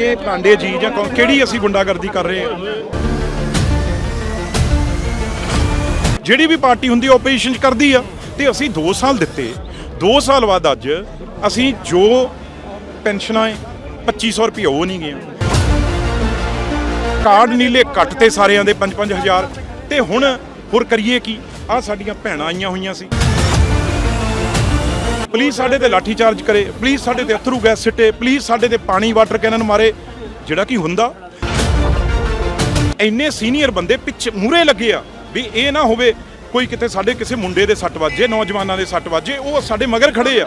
ਇਹ ਪਾਂਡੇ ਜੀ ਜਾਂ ਕੌਣ- ਕਿਹੜੀ ਅਸੀਂ ਗੁੰਡਾਗਰਦੀ ਕਰ ਰਹੇ ਹਾਂ? ਜਿਹੜੀ ਵੀ ਪਾਰਟੀ ਹੁੰਦੀ ਆਪੋਜੀਸ਼ਨ ਚ ਕਰਦੀ ਆ। ਤੇ ਅਸੀਂ 2 ਸਾਲ ਦਿੱਤੇ। 2 ਸਾਲ ਬਾਅਦ ਅੱਜ ਅਸੀਂ ਜੋ ਪੈਨਸ਼ਨਾਂ ਹੈ 2500 ਰੁਪਏ ਉਹ ਨਹੀਂ ਗਿਆ ਕਾਰਡ ਨੀਲੇ ਕੱਟ ਤੇ ਸਾਰਿਆਂ ਦੇ 5-5000 ਤੇ ਹੁਣ ਹੋਰ ਕਰੀਏ ਕੀ? ਆ ਸਾਡੀਆਂ ਭੈਣਾਂ ਆਈਆਂ ਹੋਈਆਂ ਸੀ। ਪੁਲਿਸ ਸਾਡੇ ਤੇ ਲਾਠੀ ਚਾਰਜ ਕਰੇ ਪਲੀਜ਼ ਸਾਡੇ ਤੇ ਅਥਰੂ ਗੈਸ ਸਿੱਟੇ ਪਲੀਜ਼ ਸਾਡੇ ਤੇ ਪਾਣੀ, ਵਾਟਰ ਕੈਨਨ ਮਾਰੇ। ਜਿਹੜਾ ਕੀ ਹੁੰਦਾ। ਇੰਨੇ ਸੀਨੀਅਰ ਬੰਦੇ ਪਿੱਛੇ ਮੂਰੇ ਲੱਗੇ ਆ ਵੀ ਇਹ ਨਾ ਹੋਵੇ, ਕੋਈ ਕਿਤੇ ਸਾਡੇ ਕਿਸੇ ਮੁੰਡੇ ਦੇ ਸੱਟ ਵੱਜੇ, ਨੌਜਵਾਨਾਂ ਦੇ ਸੱਟ ਵੱਜੇ, ਉਹ ਸਾਡੇ ਮਗਰ ਖੜੇ ਆ।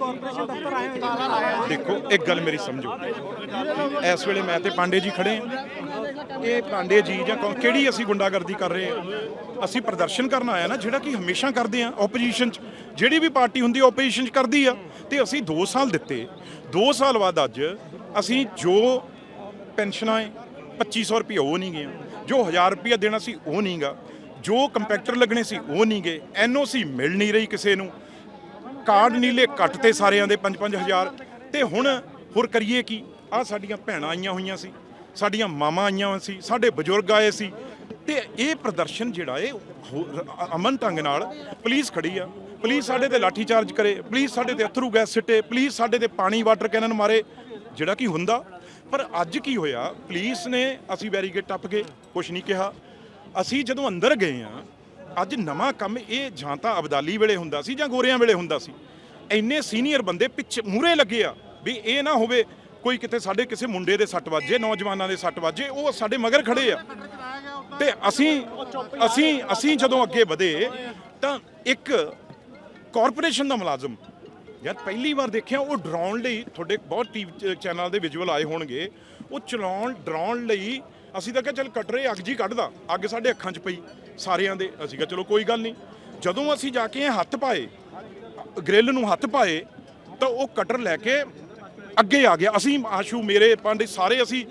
ਕਾਰਪੋਰੇਸ਼ਨ ਦਫ਼ਤਰ ਆਏ ਹੋ ਦੇਖੋ ਇੱਕ ਗੱਲ ਮੇਰੀ ਸਮਝੋ। ਇਸ ਵੇਲੇ ਮੈਂ ਤੇ ਪਾਂਡੇ ਜੀ ਖੜੇ ਆ ਇਹ ਪਾਂਡੇ ਜੀ ਜਾਂ ਕੌਣ- ਕਿਹੜੀ ਅਸੀਂ ਗੁੰਡਾਗਰਦੀ ਕਰ ਰਹੇ ਆ ਅਸੀਂ ਪ੍ਰਦਰਸ਼ਨ ਕਰਨ ਆਇਆ ਨਾ ਜਿਹੜਾ ਕਿ ਹਮੇਸ਼ਾ ਕਰਦੇ ਆ ਆਪੋਜੀਸ਼ਨ ਚ। ਜਿਹੜੀ ਵੀ ਪਾਰਟੀ ਹੁੰਦੀ ਆਪੋਜੀਸ਼ਨ ਚ ਕਰਦੀ ਆ। ਤੇ ਅਸੀਂ 2 ਸਾਲ ਦਿੱਤੇ। 2 ਸਾਲ ਬਾਅਦ ਅੱਜ ਅਸੀਂ ਜੋ ਪੈਨਸ਼ਨਾਂ ਹੈ 2500 ਰੁਪਏ ਉਹ ਨਹੀਂ ਗਏ। ਜੋ 1000 ਰੁਪਏ ਦੇਣਾ ਸੀ ਉਹ ਨਹੀਂ ਗਾ। ਜੋ ਕੰਪੈਕਟਰ ਲੱਗਣੇ ਸੀ ਉਹ ਨਹੀਂ ਗਏ। ਐਨਓਸੀ ਮਿਲ ਨਹੀਂ ਰਹੀ ਕਿਸੇ ਨੂੰ। ਕਾਰਡ ਨੀਲੇ ਕੱਟ ਤੇ ਸਾਰਿਆਂ ਦੇ 5-5000 ਤੇ ਹੁਣ ਹੋਰ ਕਰੀਏ ਕੀ? ਆ ਸਾਡੀਆਂ ਭੈਣਾਂ ਆਈਆਂ ਹੋਈਆਂ ਸੀ, ਸਾਡੀਆਂ ਮਾਵਾਂ ਆਈਆਂ ਹੋਈਆਂ ਸੀ, ਸਾਡੇ ਬਜ਼ੁਰਗ ਆਏ ਸੀ। ਤੇ ਇਹ ਪ੍ਰਦਰਸ਼ਨ ਜਿਹੜਾ ਇਹ ਅਮਨ ਢੰਗ ਨਾਲ ਪੁਲਿਸ ਖੜੀ ਆ। ਪੁਲਿਸ ਸਾਡੇ ਤੇ ਲਾਠੀ ਚਾਰਜ ਕਰੇ, ਪੁਲਿਸ ਸਾਡੇ ਤੇ ਅਥਰੂ ਗੈਸ ਸਿੱਟੇ, ਪੁਲਿਸ ਸਾਡੇ ਤੇ ਪਾਣੀ ਵਾਟਰ ਕੈਨਨ ਮਾਰੇ, ਜਿਹੜਾ ਕੀ ਹੁੰਦਾ। ਪਰ ਅੱਜ ਕੀ ਹੋਇਆ, ਪੁਲਿਸ ਨੇ ਅਸੀਂ ਬੈਰੀਕੇਡ ਟੱਪ ਕੇ ਕੁਝ ਨਹੀਂ ਕਿਹਾ। ਅਸੀਂ ਜਦੋਂ ਅੰਦਰ ਗਏ ਆ ਅੱਜ ਨਵਾਂ ਕੰਮ ਇਹ ਜਾਂ ਤਾਂ ਅਬਦਾਲੀ ਵੇਲੇ ਹੁੰਦਾ ਸੀ ਜਾਂ ਗੋਰਿਆਂ ਵੇਲੇ ਹੁੰਦਾ ਸੀ। ਇੰਨੇ ਸੀਨੀਅਰ ਬੰਦੇ ਪਿੱਛੇ ਮੂਰੇ ਲੱਗੇ ਆ ਵੀ ਇਹ ਨਾ ਹੋਵੇ ਕੋਈ ਕਿਤੇ ਸਾਡੇ ਕਿਸੇ ਮੁੰਡੇ ਦੇ ਸੱਟ ਵੱਜੇ, ਨੌਜਵਾਨਾਂ ਦੇ ਸੱਟ ਵੱਜੇ, ਉਹ ਸਾਡੇ ਮਗਰ ਖੜੇ ਆ। ਤੇ ਅਸੀਂ ਅਸੀਂ ਅਸੀਂ ਜਦੋਂ ਅੱਗੇ ਵਧੇ ਤਾਂ ਇੱਕ ਕਾਰਪੋਰੇਸ਼ਨ ਦਾ ਮੁਲਾਜ਼ਮ, ਯਾਰ ਪਹਿਲੀ ਵਾਰ ਦੇਖਿਆ ਉਹ ਡਰਾਉਣ ਲਈ ਤੁਹਾਡੇ ਬਹੁਤ ਟੀਵੀ ਚੈਨਲ ਦੇ ਵਿਜ਼ੂਅਲ ਆਏ ਹੋਣਗੇ, ਉਹ ਚਲਾਉਣ, ਡਰਾਉਣ ਲਈ ਅਸੀਂ ਤਾਂ ਕਿਹਾ ਚੱਲ ਕਟਰੇ ਅੱਗ ਜੀ ਕੱਢਦਾ, ਅੱਗ ਸਾਡੇ ਅੱਖਾਂ 'ਚ ਪਈ, ਸਾਰਿਆਂ ਦੇ। ਅਸੀਂ ਕਿਹਾ ਚਲੋ ਕੋਈ ਗੱਲ ਨਹੀਂ। ਜਦੋਂ ਅਸੀਂ ਜਾ ਕੇ ਹੱਥ ਪਾਏ, ਗ੍ਰਿਲ ਨੂੰ ਹੱਥ ਪਾਏ, ਤਾਂ ਉਹ ਕਟਰ ਲੈ ਕੇ ਅੱਗੇ ਆ ਗਿਆ। ਅਸੀਂ ਆਸ਼ੂ, ਮੇਰੇ ਪਾਂਡੇ ਸਾਰੇ ਅਸੀਂ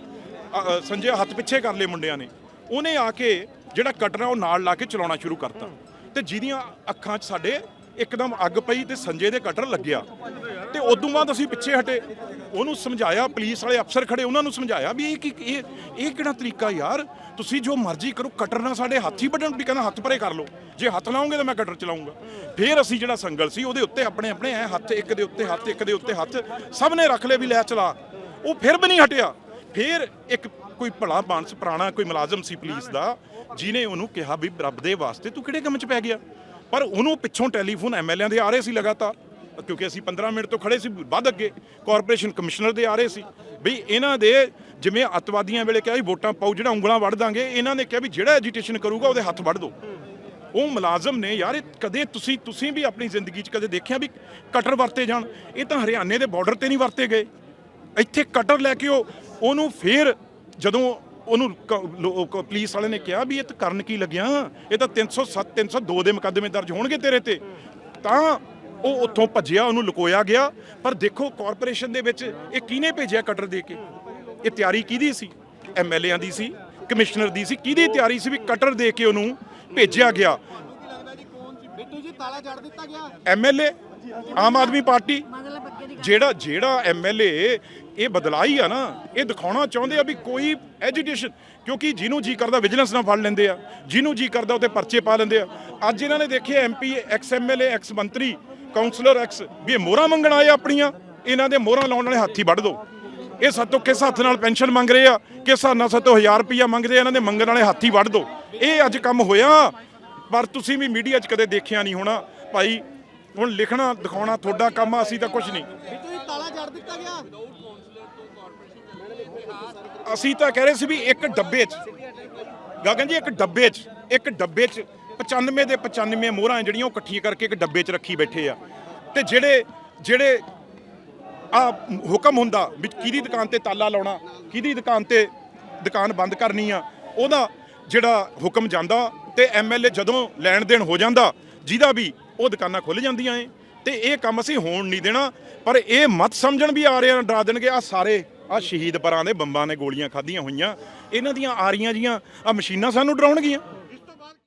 ਸੰਜੇ ਹੱਥ ਪਿੱਛੇ ਕਰ ਲਏ ਮੁੰਡਿਆਂ ਨੇ। ਉਹਨੇ ਆ ਕੇ ਜਿਹੜਾ ਕਟਰ ਆ ਉਹ ਨਾਲ ਲਾ ਕੇ ਚਲਾਉਣਾ ਸ਼ੁਰੂ ਕਰਤਾ। ਤੇ ਜਿਹਦੀਆਂ ਅੱਖਾਂ 'ਚ ਸਾਡੇ ਇੱਕਦਮ ਅੱਗ ਪਈ ਤੇ ਸੰਜੇ ਦੇ ਕਟਰ ਲੱਗਿਆ। ਤੇ ਉਦੋਂ ਬਾਅਦ ਅਸੀਂ ਪਿੱਛੇ ਹਟੇ। ਉਹਨੂੰ ਸਮਝਾਇਆ, ਪੁਲਿਸ ਵਾਲੇ ਅਫਸਰ ਖੜੇ, ਉਹਨਾਂ ਨੂੰ ਸਮਝਾਇਆ ਵੀ ਇਹ ਕੀ ਇਹ ਇਹ ਕਿਹੜਾ ਤਰੀਕਾ ਯਾਰ? ਤੁਸੀਂ ਜੋ ਮਰਜ਼ੀ ਕਰੋ, ਕਟਰ ਨਾਲ ਸਾਡੇ ਹੱਥ ਹੀ ਵੱਢਣ, ਵੀ ਕਹਿੰਦਾ ਹੱਥ ਪਰੇ ਕਰ ਲਓ। ਜੇ ਹੱਥ ਲਾਉਂਗੇ ਤਾਂ ਮੈਂ ਕਟਰ ਚਲਾਉਂਗਾ ਫਿਰ ਅਸੀਂ ਜਿਹੜਾ ਸੰਗਲ ਸੀ, ਉਹਦੇ ਉੱਤੇ ਆਪਣੇ ਆਪਣੇ ਐ ਹੱਥ, ਇੱਕ ਦੇ ਉੱਤੇ ਹੱਥ, ਇੱਕ ਦੇ ਉੱਤੇ ਹੱਥ, ਸਭ ਨੇ ਰੱਖ ਲਏ ਵੀ ਲੈ ਚਲਾ। ਉਹ ਫਿਰ ਵੀ ਨਹੀਂ ਹਟਿਆ। ਫਿਰ ਇੱਕ ਕੋਈ ਭਲਾ ਬਾਂਸ ਪੁਰਾਣਾ, ਕੋਈ ਮੁਲਾਜ਼ਮ ਸੀ ਪੁਲਿਸ ਦਾ ਜਿਨੇ ਉਹਨੂੰ ਕਿਹਾ ਵੀ ਰੱਬ ਦੇ ਵਾਸਤੇ ਤੂੰ ਕਿਹੜੇ ਕੰਮ 'ਚ ਪੈ ਗਿਆ? ਪਰ ਉਹਨੂੰ ਪਿੱਛੋਂ ਟੈਲੀਫੋਨ ਐਮਐਲਏ ਦੇ ਆ ਰਹੇ ਸੀ ਲਗਾਤਾਰ, ਕਿਉਂਕਿ ਅਸੀਂ 15 ਮਿੰਟ ਤੋਂ ਖੜੇ ਸੀ, ਵੱਧ ਅੱਗੇ ਕਾਰਪੋਰੇਸ਼ਨ ਕਮਿਸ਼ਨਰ ਦੇ ਆ ਰਹੇ ਸੀ। ਵੀ ਇਹਨਾਂ ਦੇ ਜਿਵੇਂ ਅੱਤਵਾਦੀਆਂ ਵੇਲੇ ਕਿਹਾ ਵੀ ਵੋਟਾਂ ਪਾਓ, ਜਿਹੜਾ ਉਂਗਲਾਂ ਵੱਢ ਦਾਂਗੇ, ਇਹਨਾਂ ਨੇ ਕਿਹਾ ਵੀ ਜਿਹੜਾ ਐਜੀਟੇਸ਼ਨ ਕਰੂਗਾ, ਉਹਦੇ ਹੱਥ ਵੱਢ ਦਿਓ। ਉਹ ਮੁਲਾਜ਼ਮ ਨੇ ਯਾਰ, ਇਹ ਕਦੇ ਤੁਸੀਂ ਤੁਸੀਂ ਵੀ ਆਪਣੀ ਜ਼ਿੰਦਗੀ 'ਚ ਕਦੇ ਦੇਖਿਆ ਵੀ ਕਟਰ ਵਰਤੇ ਜਾਣ? ਇਹ ਤਾਂ ਹਰਿਆਣੇ ਦੇ ਬਾਰਡਰ ਤੇ ਨਹੀਂ ਵਰਤੇ ਗਏ। ਇੱਥੇ ਕਟਰ ਲੈ ਕੇ ਉਹ, ਉਹਨੂੰ ਫੇਰ ਜਦੋਂ ਉਹਨੂੰ ਪੁਲਿਸ ਵਾਲੇ ਨੇ ਕਿਹਾ ਵੀ ਇਹ ਤਾਂ ਕਰਨ ਕੀ ਲੱਗਿਆ? ਇਹ ਤਾਂ 307 302 ਦੇ ਮੁਕੱਦਮੇ ਦਰਜ ਹੋਣਗੇ ਤੇਰੇ ਤੇ। ਤਾਂ ਉਹ ਉੱਥੋਂ ਭੱਜਿਆ ਉਹਨੂੰ ਲੁਕੋਇਆ ਗਿਆ। ਪਰ ਦੇਖੋ ਕਾਰਪੋਰੇਸ਼ਨ ਦੇ ਵਿੱਚ ਇਹ ਕਿਹਨੇ ਭੇਜਿਆ ਕਟਰ ਦੇ ਕੇ? ਇਹ ਤਿਆਰੀ ਕਿਹਦੀ ਸੀ? ਐਮਐਲਏਆਂ ਦੀ ਸੀ ਕਮਿਸ਼ਨਰ ਦੀ ਸੀ ਕਿਹਦੀ ਤਿਆਰੀ ਸੀ ਵੀ ਕਟਰ ਦੇ ਕੇ ਉਹਨੂੰ ਭੇਜਿਆ ਗਿਆ? ਬਿੱਟੂ ਜੀ ਤਾਲਾ ਜੜ ਦਿੱਤਾ ਗਿਆ। MLA Aam Aadmi party. ਜਿਹੜਾ ਜਿਹੜਾ ਐਮਐਲਏ ਇਹ ਬਦਲਾਈ ਆ ਨਾ, ਇਹ ਦਿਖਾਉਣਾ ਚਾਹੁੰਦੇ ਆ ਵੀ ਕੋਈ ਐਜੀਟੇਸ਼ਨ ਕਿਉਂਕਿ ਜਿਹਨੂੰ ਜੀ ਕਰਦਾ ਵਿਜੀਲੈਂਸ ਨਾਲ ਫੜ ਲੈਂਦੇ ਆ, ਜਿਹਨੂੰ ਜੀ ਕਰਦਾ ਉੱਤੇ ਪਰਚੇ ਪਾ ਲੈਂਦੇ ਆ। ਅੱਜ ਇਹਨਾਂ ਨੇ ਦੇਖੇ ਐਮਪੀ ਐਕਸ ਐਮਐਲਏ ਐਕਸ ਮੰਤਰੀ ਕਾਉਂਸਲਰ ਐਕਸ ਵੀ ਇਹ ਮੋਹਰਾਂ ਮੰਗਣ ਆਏ ਆਪਣੀਆਂ, ਇਹਨਾਂ ਦੇ ਮੋਹਰਾਂ ਲਾਉਣ ਵਾਲੇ ਹੱਥੀ ਵੱਢ ਦੋ। ਇਹ ਸਾਤੋਂ ਕਿਸ ਹੱਥ ਨਾਲ ਪੈਨਸ਼ਨ ਮੰਗ ਰਹੇ ਆ? ਕਿਸ ਹੱਥ ਨਾਲ ਸਾਤੋਂ 1000 ਰੁਪਈਆ ਮੰਗਦੇ ਆ? ਇਹਨਾਂ ਦੇ ਮੰਗਣ ਵਾਲੇ ਹੱਥੀ ਵੱਢ ਦੋ। ਇਹ ਅੱਜ ਕੰਮ ਹੋਇਆ, ਪਰ ਤੁਸੀਂ ਵੀ ਮੀਡੀਆ 'ਚ ਕਦੇ ਦੇਖਿਆ ਨਹੀਂ ਹੋਣਾ। ਭਾਈ, ਹੁਣ ਲਿਖਣਾ, ਦਿਖਾਉਣਾ, ਤੁਹਾਡਾ ਕੰਮ ਆ, ਅਸੀਂ ਤਾਂ ਕੁਝ ਨਹੀਂ। ਬਿੱਟੂ ਦਿੱਤਾ ਗਿਆ। ਅਸੀਂ ਤਾਂ ਕਹਿ ਰਹੇ ਸੀ ਵੀ ਇੱਕ ਡੱਬੇ 'ਚ, ਗਗਨ ਜੀ, ਇੱਕ ਡੱਬੇ 'ਚ, ਇੱਕ ਡੱਬੇ 'ਚ 95 ਦੇ 95 ਮੋਹਰਾਂ ਜਿਹੜੀਆਂ ਉਹ ਇਕੱਠੀਆਂ ਕਰਕੇ ਇੱਕ ਡੱਬੇ 'ਚ ਰੱਖੀ ਬੈਠੇ ਆ। ਤੇ ਜਿਹੜੇ ਜਿਹੜੇ ਆ ਹੁਕਮ ਹੁੰਦਾ ਵੀ ਕਿਹਦੀ ਦੁਕਾਨ ਤੇ ਤਾਲਾ ਲਾਉਣਾ, ਕਿਹਦੀ ਦੁਕਾਨ ਤੇ ਦੁਕਾਨ ਬੰਦ ਕਰਨੀ ਆ, ਉਹਦਾ ਜਿਹੜਾ ਹੁਕਮ ਜਾਂਦਾ ਤੇ ਐਮਐਲਏ ਜਦੋਂ ਲੈਣ ਦੇਣ ਹੋ ਜਾਂਦਾ, ਜਿਹਦਾ ਵੀ ਉਹ ਦੁਕਾਨਾਂ ਖੁੱਲ ਜਾਂਦੀਆਂ ਏ। ਤੇ ਇਹ ਕੰਮ ਅਸੀਂ ਹੋਣ ਨਹੀਂ ਦੇਣਾ, ਪਰ ਇਹ ਮਤ ਸਮਝਣ ਵੀ ਆ ਰਿਹਾ ਡਰਾ ਦੇਣਗੇ। ਆ ਸਾਰੇ ਆ ਸ਼ਹੀਦ ਪਰਾਂ ਦੇ ਬੰਬਾਂ ਨੇ ਗੋਲੀਆਂ ਖਾਧੀਆਂ ਹੋਈਆਂ। ਇਹਨਾਂ ਦੀਆਂ ਆਰੀਆਂ ਜੀਆਂ ਆ ਮਸ਼ੀਨਾਂ ਸਾਨੂੰ ਡਰਾਉਣਗੀਆਂ।